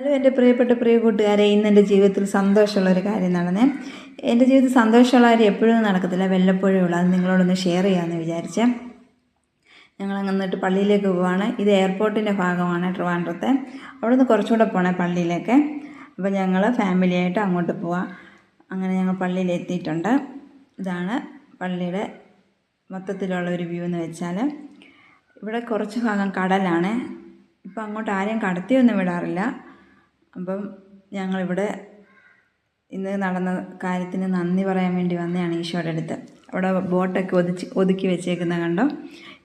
Hello എന്റെ പ്രിയപ്പെട്ട പ്രിയ കൂട്ടുകാരെ ഇന്ന് എന്റെ ജീവിതത്തിൽ സന്തോഷമുള്ള ഒരു കാര്യം നടന്നേ. എന്റെ ജീവിതത്തിൽ സന്തോഷമുള്ള കാര്യം എപ്പോഴും നടക്കത്തില്ല വല്ലപ്പോഴും ഉള്ളൂ. അത് നിങ്ങളോടൊന്ന് ഷെയർ ചെയ്യാമെന്ന് വിചാരിച്ചേ. ഞങ്ങൾ എന്നിട്ട് പള്ളിയിലേക്ക് പോവാണ്. ഇത് എയർപോർട്ടിന്റെ ഭാഗമാണ് ട്രിവാൻഡ്രത്തെ. അവിടെ നിന്ന് കുറച്ചുകൂടെ പോകണേ പള്ളിയിലേക്ക്. അപ്പോൾ ഞങ്ങൾ ഫാമിലിയായിട്ട് അങ്ങോട്ട് പോവാം. അങ്ങനെ ഞങ്ങൾ പള്ളിയിൽ എത്തിയിട്ടുണ്ട് ഇതാണ് പള്ളിയുടെ മൊത്തത്തിലുള്ള ഒരു വ്യൂ എന്ന് വെച്ചാൽ ഇവിടെ കുറച്ച് ഭാഗം കടലാണ്. ഇപ്പോൾ അങ്ങോട്ട് ആരെയും കടത്തിയൊന്നും വിടാറില്ല. അപ്പം ഞങ്ങളിവിടെ ഇന്ന് നടന്ന കാര്യത്തിന് നന്ദി പറയാൻ വേണ്ടി വന്നതാണ് ഈശോയുടെ അടുത്ത്. അവിടെ ബോട്ടൊക്കെ ഒതിച്ച് ഒതുക്കി വെച്ചേക്കുന്ന കണ്ടോ?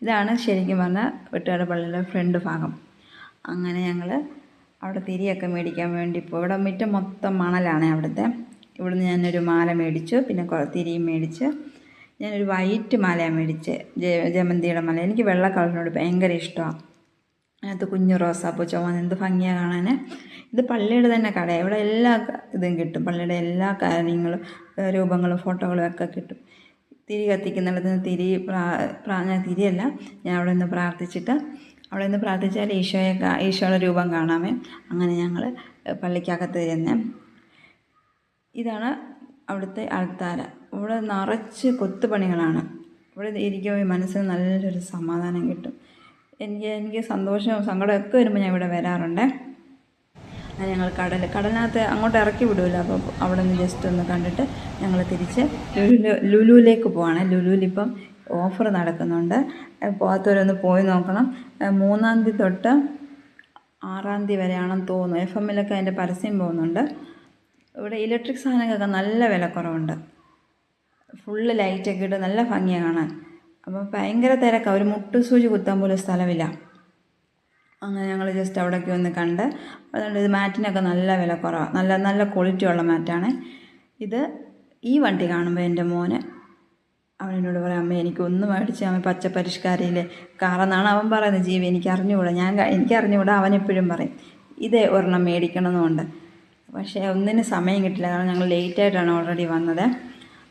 ഇതാണ് ശരിക്കും പറഞ്ഞാൽ വെട്ടുകാട് പള്ളിയിലെ ഫ്രണ്ട് ഭാഗം. അങ്ങനെ ഞങ്ങൾ അവിടെ തിരിയൊക്കെ മേടിക്കാൻ വേണ്ടി പോയി. ഇവിടെ മുറ്റം മൊത്തം മണലാണ് അവിടുത്തെ. ഇവിടുന്ന് ഞാനൊരു മാല മേടിച്ചു പിന്നെ തിരിയും മേടിച്ച്. ഞാനൊരു വൈറ്റ് മാലയാണ് മേടിച്ച് ജമന്തിയുടെ മാല. എനിക്ക് വെള്ള കളറിനോട് ഭയങ്കര ഇഷ്ടമാണ്. അതിനകത്ത് കുഞ്ഞു റോസാപ്പൂ ചുവന്ന എന്ത് ഭംഗിയാണ് കാണാൻ ഇത് പള്ളിയുടെ തന്നെ കടയാണ് ഇവിടെ എല്ലാ ഇതും കിട്ടും. പള്ളിയുടെ എല്ലാ കാര്യങ്ങളും രൂപങ്ങളും ഫോട്ടോകളും ഒക്കെ കിട്ടും. തിരി കത്തിക്കുന്നിടത്ത് തിരി പ്രാ ഞാൻ തിരിയല്ല. ഞാൻ അവിടെ നിന്ന് പ്രാർത്ഥിച്ചിട്ട് അവിടെ നിന്ന് പ്രാർത്ഥിച്ചാൽ ഈശോയെ ഈശോയുടെ രൂപം കാണാമേ. അങ്ങനെ ഞങ്ങൾ പള്ളിക്കകത്ത് തന്നെ ഇതാണ് അവിടുത്തെ അൾത്താര ഇവിടെ നിറച്ച് കൊത്തുപണികളാണ്. ഇവിടെ ഇരിക്കുമ്പോൾ മനസ്സിന് നല്ലൊരു സമാധാനം കിട്ടും. എനിക്ക് എനിക്ക് സന്തോഷവും സങ്കടമൊക്കെ വരുമ്പോൾ ഞാൻ ഇവിടെ വരാറുണ്ട്. ഞങ്ങൾ കടൽ കടലിനകത്ത് അങ്ങോട്ട് ഇറക്കി വിടുമല്ലോ അപ്പോൾ അവിടെ നിന്ന് ജസ്റ്റ് ഒന്ന് കണ്ടിട്ട് ഞങ്ങൾ തിരിച്ച് ലുലു ലുലുവിലേക്ക് പോവാണ്. ലുലുവിലിപ്പം ഓഫർ നടക്കുന്നുണ്ട്. പോകാത്തവരൊന്ന് പോയി നോക്കണം. മൂന്നാം തീയതി തൊട്ട് ആറാം തീയതി വരെയാണെന്ന് തോന്നുന്നു. എഫ് എമ്മിലൊക്കെ അതിന്റെ പരസ്യം പോകുന്നുണ്ട്. ഇവിടെ ഇലക്ട്രിക് സാധനങ്ങൾക്കൊക്കെ നല്ല വിലക്കുറവുണ്ട് ഫുള്ള് ലൈറ്റൊക്കെ ഇട്ട് നല്ല ഭംഗിയാണ് കാണാൻ. അപ്പോൾ ഭയങ്കര തിരക്കാണ് ഒരു മുട്ടുസൂചി കുത്താൻ പോലും സ്ഥലമില്ല. അങ്ങനെ ഞങ്ങൾ ജസ്റ്റ് അവിടേക്ക് ഒന്ന് കണ്ട് അതുകൊണ്ട് ഇത് മാറ്റിനൊക്കെ നല്ല വില കുറവാണ് നല്ല നല്ല ക്വാളിറ്റി ഉള്ള മാറ്റാണ്. ഇത് ഈ വണ്ടി കാണുമ്പോൾ എന്റെ മോന് അവനോട് പറയാം അമ്മ എനിക്ക് ഒന്ന് മേടിച്ച് അമ്മ പച്ച പരിഷ്കാരിയിലെ കാറെന്നാണ് അവൻ പറയുന്നത്. ജീവി എനിക്ക് അറിഞ്ഞുകൂടാ. ഞാൻ എനിക്ക് അറിഞ്ഞുകൂടാ. അവൻ എപ്പോഴും പറയും ഇതേ ഒരെണ്ണം മേടിക്കണമെന്നുണ്ട്. പക്ഷേ ഒന്നിന് സമയം കിട്ടില്ല. കാരണം ഞങ്ങൾ ലേറ്റായിട്ടാണ് ഓൾറെഡി വന്നത്.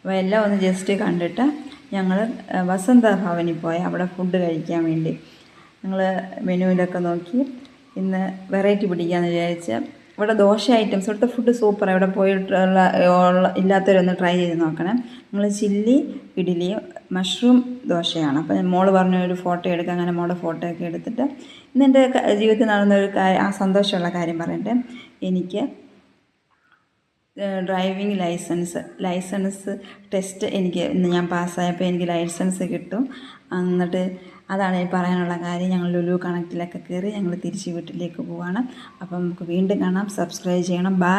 അപ്പോൾ എല്ലാം ഒന്ന് ജസ്റ്റ് കണ്ടിട്ട് ഞങ്ങൾ വസന്ത ഭവനിൽ പോയി അവിടെ ഫുഡ് കഴിക്കാൻ വേണ്ടി. ഞങ്ങൾ മെനുവിലൊക്കെ നോക്കി. ഇന്ന് വെറൈറ്റി പിടിക്കാമെന്ന് വിചാരിച്ച്. ഇവിടെ ദോശ ഐറ്റംസ് ഇവിടുത്തെ ഫുഡ് സൂപ്പർ ഇവിടെ പോയിട്ടുള്ള ഇല്ലാത്തവരൊന്ന് ട്രൈ ചെയ്ത് നോക്കണം. നിങ്ങൾ ചില്ലി ഇഡ്ഡലിയും മഷ്റൂം ദോശയാണ്. അപ്പം മോൾ പറഞ്ഞ ഒരു ഫോട്ടോ എടുക്കുക അങ്ങനെ മോളുടെ ഫോട്ടോ ഒക്കെ എടുത്തിട്ട് ഇന്ന് എന്റെ ജീവിതത്തിൽ നടന്ന ഒരു കാര്യം ആ സന്തോഷമുള്ള കാര്യം പറയട്ടെ. എനിക്ക് ഡ്രൈവിംഗ് ലൈസൻസ് ലൈസൻസ് ടെസ്റ്റ് എനിക്ക് ഇന്ന് ഞാൻ പാസ്സായപ്പോൾ എനിക്ക് ലൈസൻസ് കിട്ടും. എന്നിട്ട് അതാണ് എനിക്ക് പറയാനുള്ള കാര്യം. ഞങ്ങൾ ലുലു കണക്റ്റിലൊക്കെ കയറി ഞങ്ങൾ തിരിച്ച് വീട്ടിലേക്ക് പോവാണ്. അപ്പം നമുക്ക് വീണ്ടും കാണാം. സബ്സ്ക്രൈബ് ചെയ്യണം. ബാ